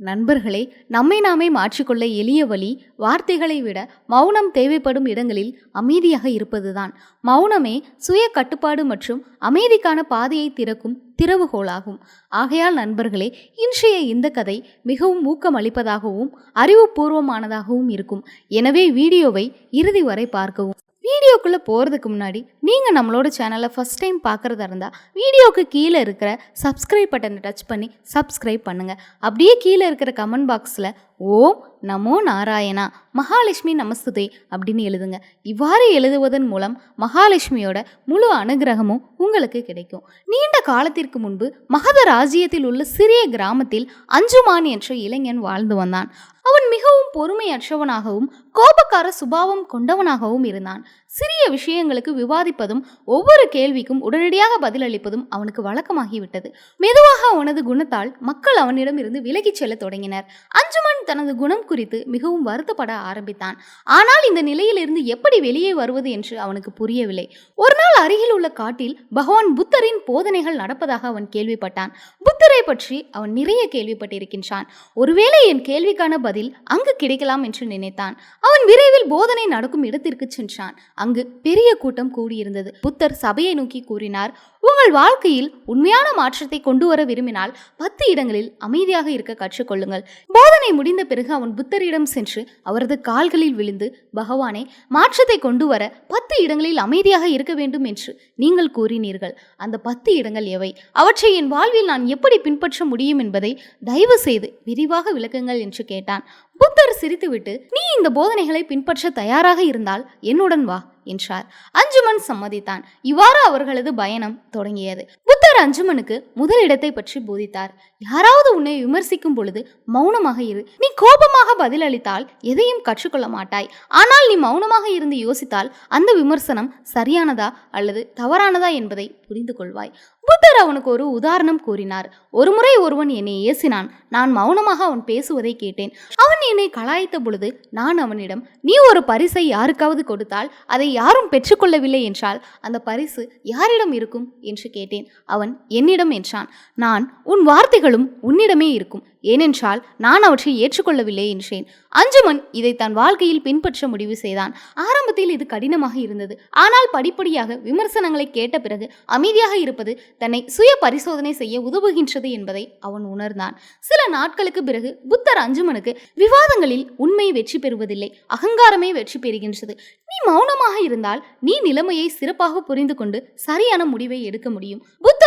நண்பர்களே நம்மை நாமே மாற்றிக்கொள்ள எளிய வழி வார்த்தைகளை விட மௌனம் தேவைப்படும் இடங்களில் அமைதியாக இருப்பதுதான். மௌனமே சுய கட்டுப்பாடு மற்றும் அமைதிக்கான பாதையை திறக்கும் திறவுகோலாகும். ஆகையால் நண்பர்களே இன்றைய இந்த கதை மிகவும் ஊக்கமளிப்பதாகவும் அறிவுபூர்வமானதாகவும் இருக்கும். எனவே வீடியோவை இறுதி வரை பார்க்கவும். வீடியோக்குள்ளே போகிறதுக்கு முன்னாடி நீங்கள் நம்மளோட சேனலை ஃபஸ்ட் டைம் பார்க்குறதா இருந்தால் வீடியோக்கு கீழே இருக்கிற சப்ஸ்கிரைப் பட்டனை டச் பண்ணி சப்ஸ்கிரைப் பண்ணுங்கள் அப்படியே கீழே இருக்கிற கமெண்ட் பாக்ஸில் ஓம் நமோ நாராயணா மகாலட்சுமி நமஸ்துதே அப்படின்னு எழுதுங்க. இவ்வாறு எழுதுவதன் மூலம் மகாலட்சுமியோட முழு அனுகிரகமும் உங்களுக்கு கிடைக்கும். நீண்ட காலத்திற்கு முன்பு மகத ராஜ்யத்தில் உள்ள சிறிய கிராமத்தில் அஞ்சுமான் என்ற இளைஞன் வாழ்ந்து வந்தான். அவன் மிகவும் பொறுமையற்றவனாகவும் கோபக்கார சுபாவம் கொண்டவனாகவும் இருந்தான். சிறிய விஷயங்களுக்கு விவாதிப்பதும் ஒவ்வொரு கேள்விக்கும் உடனடியாக பதிலளிப்பதும் அவனுக்கு வழக்கமாகிவிட்டது. மெதுவாக அவனது குணத்தால் மக்கள் அவனிடம் இருந்து விலகிச் செல்லத் தொடங்கினர். அஞ்சுமன் தனது குணம் குறித்து மிகவும் வருத்தப்பட ஆரம்பித்தான். ஆனால் இந்த நிலையிலிருந்து எப்படி வெளியே வருவது என்று அவனுக்கு புரியவில்லை. ஒரு நாள் அருகில் உள்ள காட்டில் பகவான் புத்தரின் போதனைகள் நடப்பதாக அவன் கேள்விப்பட்டான். புத்தரை பற்றி அவன் நிறைய கேள்விப்பட்டிருக்கின்றான். ஒருவேளை என் கேள்விக்கான பதில் அங்கு கிடைக்கலாம் என்று நினைத்தான். அவன் விரைவில் போதனை நடக்கும் இடத்திற்கு சென்றான். அங்கு பெரிய கூட்டம் கூடியிருந்தது. புத்தர் சபையை நோக்கி கூறினார் உங்கள் வாழ்க்கையில் உண்மையான மாற்றத்தை கொண்டு வர விரும்பினால் பத்து இடங்களில் அமைதியாக இருக்க கற்றுக்கொள்ளுங்கள் போதனை முடிந்த பிறகு அவன் புத்தரிடம் சென்று அவரது கால்களில் விழுந்து பகவானே மாற்றத்தை கொண்டு வர பத்து இடங்களில் அமைதியாக இருக்க வேண்டும் என்று நீங்கள் கூறினீர்கள். அந்த பத்து இடங்கள் எவை? அவற்றை என் வாழ்வில் நான் எப்படி பின்பற்ற முடியும் என்பதை தயவு செய்து விரிவாக விளக்குங்கள் என்று கேட்டான். புத்தர் சிரித்துவிட்டு நீ இந்த போதனைகளை பின்பற்ற தயாராக இருந்தால் என்னுடன் வா என்றார். அஞ்சுமன் சம்மதித்தான். இவ்வாறு அவர்களது பயணம் தொடங்கியது. புத்தர் அஞ்சுமனுக்கு முதல் இடத்தை பற்றி போதித்தார். யாராவது உன்னை விமர்சிக்கும் பொழுது மௌனமாக இரு. நீ கோபமாக பதிலளித்தால் எதையும் கற்றுக்கொள்ள மாட்டாய். ஆனால் நீ மௌனமாக இருந்து யோசித்தால் அந்த விமர்சனம் சரியானதா அல்லது தவறானதா என்பதை புரிந்து கொள்வாய் புத்தர் அவனுக்கு ஒரு உதாரணம் கூறினார். ஒருமுறை ஒருவன் என்னை ஏசினான். நான் மௌனமாக அவன் பேசுவதை கேட்டேன். அவன் என்னை கலாய்த்த பொழுது நான் அவனிடம் நீ ஒரு பரிசை யாருக்காவது கொடுத்தால் அதை யாரும் பெற்றுக்கொள்ளவில்லை என்றால் அந்த பரிசு யாரிடம் இருக்கும்? என்று கேட்டேன். அவன் என்னிடம் என்றான். நான் உன் வார்த்தைகளும் உன்னிடமே இருக்கும். ஏனென்றால் நான் அவற்றை ஏற்றுக்கொள்ளவில்லை என்றேன். அஞ்சுமன் இதை தன் வாழ்க்கையில் பின்பற்ற முடிவு செய்தான். ஆரம்பத்தில் இது கடினமாக இருந்தது. ஆனால் படிப்படியாக விமர்சனங்களை கேட்ட பிறகு அமைதியாக இருப்பது தன்னை சுய பரிசோதனை செய்ய உதவுகின்றது என்பதை அவன் உணர்ந்தான். சில நாட்களுக்கு பிறகு புத்தர் அஞ்சுமனுக்கு விவாதங்களில் உண்மை வெற்றி பெறுவதில்லை அகங்காரமே வெற்றி பெறுகின்றது. நீ மௌனமாக இருந்தால் நீ நிலைமையை சிறப்பாக புரிந்து கொண்டு சரியான முடிவை எடுக்க முடியும்.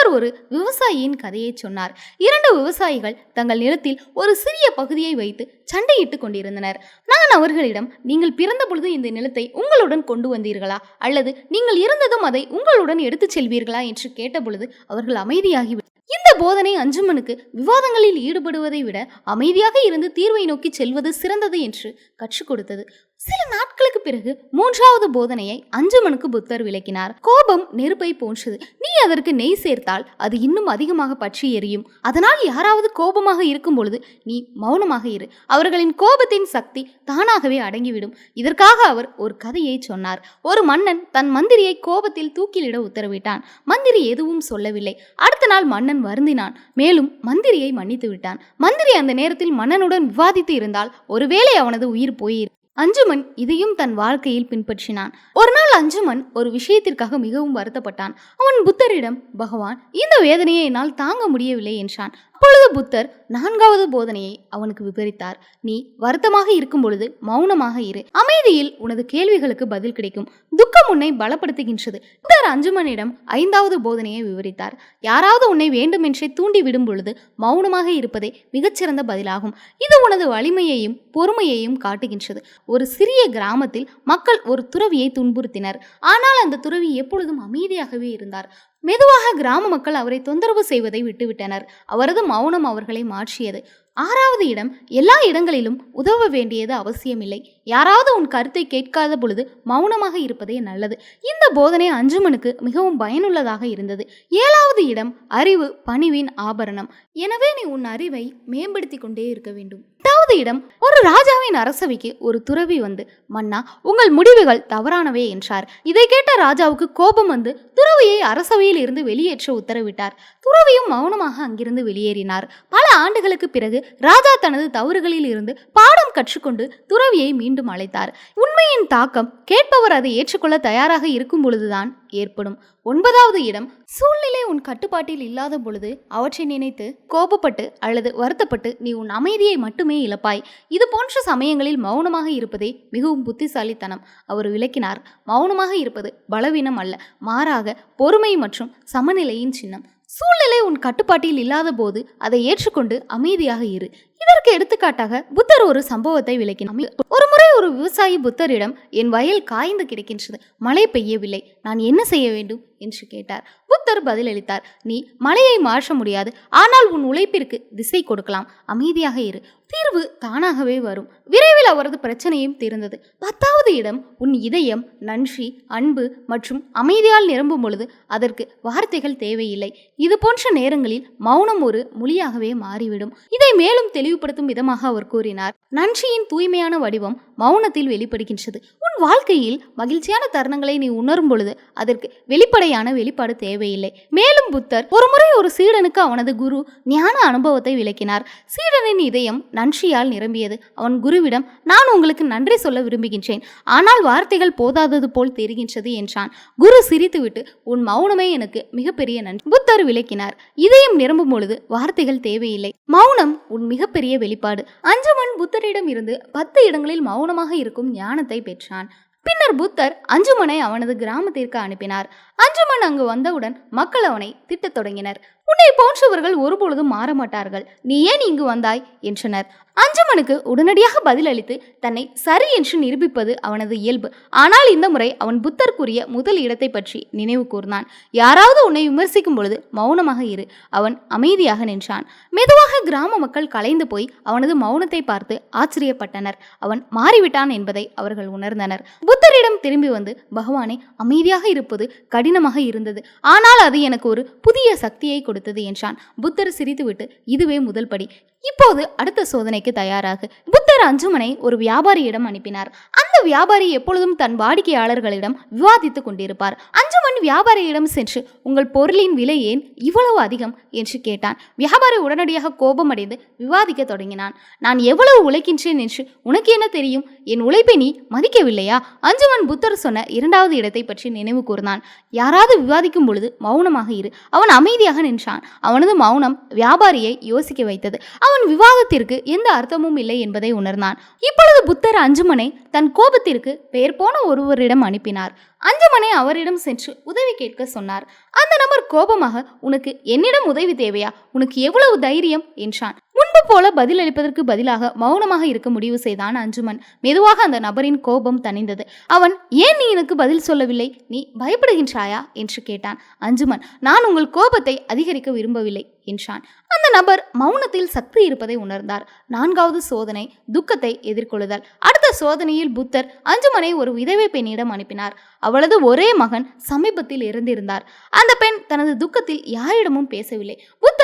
அவர் ஒரு விவசாயியின் கதையை சொன்னார். இரண்டு விவசாயிகள் தங்கள் நிலத்தில் ஒரு சிறிய பகுதியை வைத்து சண்டையிட்டுக் கொண்டிருந்தனர். நான் அவர்களிடம் நீங்கள் பிறந்த பொழுது இந்த நிலத்தை உங்களுடன் கொண்டு வந்தீர்களா? அல்லது நீங்கள் இருந்ததும் அதை உங்களுடன் எடுத்துச் செல்வீர்களா? என்று கேட்டபொழுது அவர்கள் அமைதியாகி இந்த போதனை அஞ்சுமனுக்கு விவாதங்களில் ஈடுபடுவதை விட அமைதியாக இருந்து தீர்வை நோக்கி செல்வது சிறந்தது என்று கற்றுக் கொடுத்தது. சில நாட்களுக்கு பிறகு மூன்றாவது போதனையை அஞ்சுமனுக்கு புத்தர் விளக்கினார். கோபம் நெருப்பை போன்றது. நீ அதற்கு நெய் சேர்த்தால் அது இன்னும் அதிகமாக பற்றி எரியும். அதனால் யாராவது கோபமாக இருக்கும் பொழுது நீ மௌனமாக இரு. அவர்களின் கோபத்தின் சக்தி தானாகவே அடங்கிவிடும். இதற்காக அவர் ஒரு கதையை சொன்னார். ஒரு மன்னன் தன் மந்திரியை கோபத்தில் தூக்கிலிட உத்தரவிட்டான். மந்திரி எதுவும் சொல்லவில்லை. அடுத்த நாள் மன்னன் வருந்தினான். மேலும் மந்திரியை மன்னித்து விட்டான். மந்திரி அந்த நேரத்தில் மன்னனுடன் விவாதித்து இருந்தால் ஒருவேளை அவனது உயிர் போயிரு அஞ்சுமன் இதையும் தன் வாழ்க்கையில் பின்பற்றினான். ஒரு நாள் அஞ்சுமன் ஒரு விஷயத்திற்காக மிகவும் வருத்தப்பட்டான். அவன் புத்தரிடம் பகவான் இந்த வேதனையை என்னால் தாங்க முடியவில்லை என்றான். அப்பொழுது புத்தர் நான்காவது போதனையை அவனுக்கு விவரித்தார். நீ வருத்தமாக இருக்கும் பொழுது மௌனமாக இரு. அமைதியில் உனது கேள்விகளுக்கு பதில் கிடைக்கும். துக்கம் உன்னை பலப்படுத்துகின்றது. புத்தர் அஞ்சுமனிடம் ஐந்தாவது போதனையை விவரித்தார். யாராவது உன்னை வேண்டுமென்றே தூண்டி விடும் பொழுது மௌனமாக இருப்பதே மிகச்சிறந்த பதிலாகும். இது உனது வலிமையையும் பொறுமையையும் காட்டுகின்றது. ஒரு சிறிய கிராமத்தில் மக்கள் ஒரு துறவியை துன்புறுத்தினர். ஆனால் அந்த துறவி எப்பொழுதும் அமைதியாகவே இருந்தார். மெதுவாக கிராம மக்கள் அவரை தொந்தரவு செய்வதை விட்டுவிட்டனர். அவரது மௌனம் அவர்களை மாற்றியது. ஆறாவது இடம் எல்லா இடங்களிலும் உதவ வேண்டியது அவசியமில்லை. யாராவது உன் கருத்தை கேட்காத பொழுது மௌனமாக இருப்பதே நல்லது. இந்த போதனை அஞ்சுமனுக்கு மிகவும் பயனுள்ளதாக இருந்தது. ஏழாவது இடம் அறிவு பணிவின் ஆபரணம். எனவே நீ உன் அறிவை மேம்படுத்தி கொண்டே இருக்க வேண்டும். எட்டாவது இடம் ஒரு ராஜாவின் அரசவைக்கு ஒரு துறவி வந்து மன்னா உங்கள் முடிவுகள் தவறானவே என்றார். இதை கேட்ட ராஜாவுக்கு கோபம் வந்து துறவியை அரசவையில் இருந்து வெளியேற்ற உத்தரவிட்டார். துறவியும் மௌனமாக அங்கிருந்து வெளியேறினார். பல ஆண்டுகளுக்கு பிறகு ராஜா தனது தவறுகளில் இருந்து பாடம் கற்றுக்கொண்டு துறவியை மீண்டும் அழைத்தார். உண்மையின் தாக்கம் கேட்பவர் அதை ஏற்றுக்கொள்ள தயாராக இருக்கும் பொழுதுதான் ஏற்படும். ஒன்பதாவது இடம் சூழ்நிலை உன் கட்டுப்பாட்டில் இல்லாத பொழுது அவற்றை நினைத்து கோபப்பட்டு அல்லது வருத்தப்பட்டு நீ உன் அமைதியை மட்டுமே இழப்பாய். இது போன்ற சமயங்களில் மௌனமாக இருப்பதே மிகவும் புத்திசாலித்தனம். அவர் விளக்கினார் மௌனமாக இருப்பது பலவீனம் அல்ல மாறாக பொறுமை மற்றும் சமநிலையின் சின்னம். சூழ்நிலை உன் கட்டுப்பாட்டில் இல்லாத போது அதை ஏற்றுக்கொண்டு அமைதியாக இரு. இதற்கு எடுத்துக்காட்டாக புத்தர் ஒரு சம்பவத்தை விளக்கினார். ஒரு முறை ஒரு விவசாயி புத்தரிடம் என் வயல் காய்ந்து கிடக்கின்றது மழை பெய்யவில்லை நான் என்ன செய்ய வேண்டும்? என்று கேட்டார். புத்தர் பதிலளித்தார் நீ மழையை மாற்ற முடியாது ஆனால் உன் உழைப்பிற்கு திசை கொடுக்கலாம் அமைதியாக இரு. தீர்வு தானாகவே வரும். விரைவில் அவரது பிரச்சனையும் தீர்ந்தது. பத்தாவது இடம் உன் இதயம் நன்றி அன்பு மற்றும் அமைதியால் நிரம்பும் பொழுது அதற்கு வார்த்தைகள் தேவையில்லை. இது போன்ற நேரங்களில் மௌனம் ஒரு மொழியாகவே மாறிவிடும். இதை மேலும் தெளிவுபடுத்தும் விதமாக அவர் கூறினார். நன்றியின் தூய்மையான வடிவம் மௌனத்தில் வெளிப்படுகின்றது. உன் வாழ்க்கையில் மகிழ்ச்சியான தருணங்களை நீ உணரும் பொழுது அதற்கு வெளிப்படையான வெளிப்பாடு தேவையில்லை. மேலும் புத்தர் ஒருமுறை ஒரு சீடனுக்கு அவனது குரு ஞான அனுபவத்தை விளக்கினார். சீடனின் இதயம் நன்றியால் நிரம்பியது. அவன் குருவிடம் நான் உங்களுக்கு நன்றி சொல்ல விரும்புகின்றேன். ஆனால் வார்த்தைகள் போதாதது போல் தெரிகின்றது என்றான். குரு சிரித்துவிட்டு உன் மௌனமே எனக்கு மிகப்பெரிய நன்றி புத்தர் விளக்கினார். இதயம் நிரம்பும் பொழுது வார்த்தைகள் தேவையில்லை. மௌனம் உன் மிகப்பெரிய வெளிப்பாடு. அஞ்சுமன் புத்தரிடம் இருந்து பத்து இடங்களில் மௌனமாக இருக்கும் ஞானத்தை பெற்றான். பின்னர் புத்தர் அஞ்சுமனை அவனது கிராமத்திற்கு அனுப்பினார். அஞ்சுமன் அங்கு வந்தவுடன் மக்கள் அவனை திட்டத் தொடங்கினர். உன்னை போன்றவர்கள் ஒருபொழுதும் மாற மாட்டார்கள் நீ ஏன் இங்கு வந்தாய்? என்றனர். அஞ்சமனுக்கு உடனடியாக பதிலளித்து தன்னை சரி என்று நிரூபிப்பது அவனது இயல்பு. ஆனால் இந்த முறை அவன் புத்தர்க்குரிய முதல் இடத்தை பற்றி நினைவு கூர்ந்தான். யாராவது உன்னை விமர்சிக்கும் பொழுது மௌனமாக இரு. அவன் அமைதியாக நின்றான். மெதுவாக கிராம மக்கள் கலைந்து போய் அவனது மௌனத்தை பார்த்து ஆச்சரியப்பட்டனர். அவன் மாறிவிட்டான் என்பதை அவர்கள் உணர்ந்தனர். புத்தரிடம் திரும்பி வந்து பகவானே அமைதியாக இருப்பது கடினமாக இருந்தது. ஆனால் அது எனக்கு ஒரு புதிய சக்தியை கொடுத்தது என்றான். புத்தர் சிரித்துவிட்டு இதுவே முதல் படி. இப்போது அடுத்த சோதனைக்கு தயாராகு புத்தர் அஞ்சுமனை ஒரு வியாபாரியிடம் அனுப்பினார். அந்த வியாபாரி எப்பொழுதும் தன் வாடிக்கையாளர்களிடம் விவாதித்துக் கொண்டிருப்பார். அஞ்சுமன் வியாபாரியிடம் சென்று உங்கள் பொருளின் விலை ஏன் இவ்வளவு அதிகம்? என்று கேட்டான். வியாபாரி உடனடியாக கோபமடைந்து விவாதிக்க தொடங்கினான். நான் எவ்வளவு உழைக்கின்றேன் என்று உனக்கு என்ன தெரியும்? என் உழைப்பை நீ மதிக்கவில்லையா? அஞ்சுமன் புத்தர் சொன்ன இரண்டாவது இடத்தை பற்றி நினைவு கூர்ந்தான். யாராவது விவாதிக்கும் பொழுது மௌனமாக இரு. அவன் அமைதியாக நின்றான். அவனது மௌனம் வியாபாரியை யோசிக்க வைத்தது. அவன் விவாதத்திற்கு எந்த அர்த்தமும் இல்லை என்பதை உணர்ந்தான். இப்பொழுது புத்தர் அஞ்சுமனை தன் கோ கோபத்திற்கு பெயர் போன ஒருவரிடம் அனுப்பினார். அஞ்சுமனை அவரிடம் சென்று உதவி கேட்க சொன்னார். அந்த நபர் கோபமாக உனக்கு என்னிடம் உதவி தேவையா? உனக்கு எவ்வளவு தைரியம்? என்றான். முன்பு போல பதிலளிப்பதற்கு பதிலாக மௌனமாக இருக்க முடிவு செய்தான் அஞ்சுமன். மெதுவாக அந்த நபரின் கோபம் தணிந்தது. அவன் ஏன் நீ எனக்கு பதில் சொல்லவில்லை? நீ பயப்படுகின்றாயா? என்று கேட்டான். அஞ்சுமன் நான் உங்கள் கோபத்தை அதிகரிக்க விரும்பவில்லை. என்றான் அந்த நபர் மௌனத்தில் சக்தி இருப்பதை உணர்ந்தார். நான்காவது சோதனை துக்கத்தை எதிர்கொள்ளுதல். அடுத்த சோதனையில் புத்தர் அஞ்சுமனை ஒரு விதவை பெண்ணிடம் அனுப்பினார். அவளது ஒரே மகன் சமீபத்தில் இறந்திருந்தார். அந்த பெண் தனது துக்கத்தில் யாரிடமும் பேசவில்லை.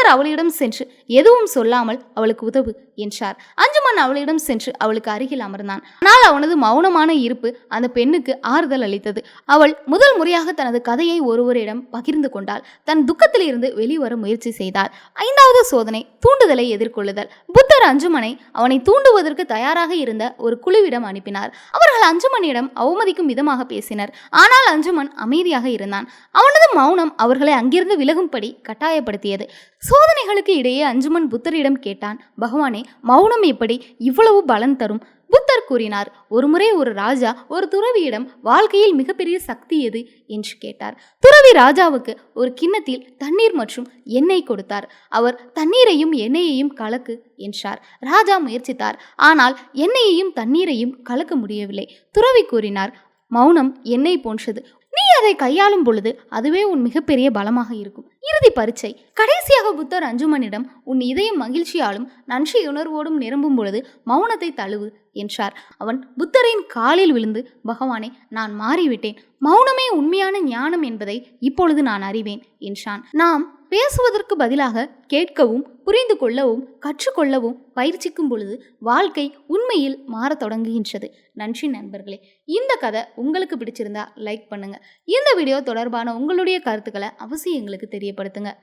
புத்தர் அவளிடம் சென்று எதுவும் சொல்லாமல் அவளுக்கு உதவு என்றார். அஞ்சுமன் அவளிடம் சென்று அவளுக்கு அருகில் அமர்ந்தான். ஆனால் அவனது மௌனமான இருப்பு அந்த பெண்ணுக்கு ஆறுதல் அளித்தது. அவள் முதல் முறையாக தனது கதையை ஒருவரிடம் பகிர்ந்து கொண்டாள். தன் துக்கத்தில் இருந்து வெளிவர முயற்சி செய்தாள். ஐந்தாவது சோதனை தூண்டுதலை எதிர்கொள்ளுதல். புத்தர் அஞ்சுமனை அவனை தூண்டுவதற்கு தயாராக இருந்த ஒரு குழுவிடம் அனுப்பினார். அவர்கள் அஞ்சுமனிடம் அவமதிக்கும் விதமாக பேசினர். ஆனால் அஞ்சுமன் அமைதியாக இருந்தான். அவனது மௌனம் அவர்களை அங்கிருந்து விலகும்படி கட்டாயப்படுத்தியது. சோதனைகளுக்கு இடையே அஞ்சுமன் புத்தரிடம் கேட்டான் பகவானே மௌனம் எப்படி? இவ்வளவு பலன் தரும். புத்தர் கூறினார் ஒருமுறை ஒரு ராஜா ஒரு துறவியிடம் வாழ்க்கையில் மிகப்பெரிய சக்தி எது? என்று கேட்டார். துறவி ராஜாவுக்கு ஒரு கிண்ணத்தில் தண்ணீர் மற்றும் எண்ணெய் கொடுத்தார். அவர் தண்ணீரையும் எண்ணெயையும் கலக்கு என்றார். ராஜா முயற்சித்தார் ஆனால் எண்ணெயையும் தண்ணீரையும் கலக்க முடியவில்லை. துறவி கூறினார் மௌனம் எண்ணெய் போன்றது. நீ அதை கையாளும் பொழுது அதுவே உன் மிகப்பெரிய பலமாக இருக்கும். இறுதி பரீட்சை. கடைசியாக புத்தர் அஞ்சுமனிடம் உன் இதயம் மகிழ்ச்சியாலும் நன்றியுணர்வோடும் நிரம்பும் பொழுது மௌனத்தை தழுவு என்றார். அவன் புத்தரின் காலில் விழுந்து பகவானே நான் மாறிவிட்டேன். மௌனமே உண்மையான ஞானம் என்பதை இப்பொழுது நான் அறிவேன் என்றான். நாம் பேசுவதற்கு பதிலாக கேட்கவும் புரிந்து கொள்ளவும் கற்றுக்கொள்ளவும் பயிற்சிக்கும் பொழுது வாழ்க்கை உண்மையில் மாறத் தொடங்குகின்றது. நன்றி நண்பர்களே. இந்த கதை உங்களுக்கு பிடிச்சிருந்தா லைக் பண்ணுங்கள் இந்த வீடியோ தொடர்பான உங்களுடைய கருத்துக்களை அவசியம் எங்களுக்கு தெரியப்படுத்துங்க.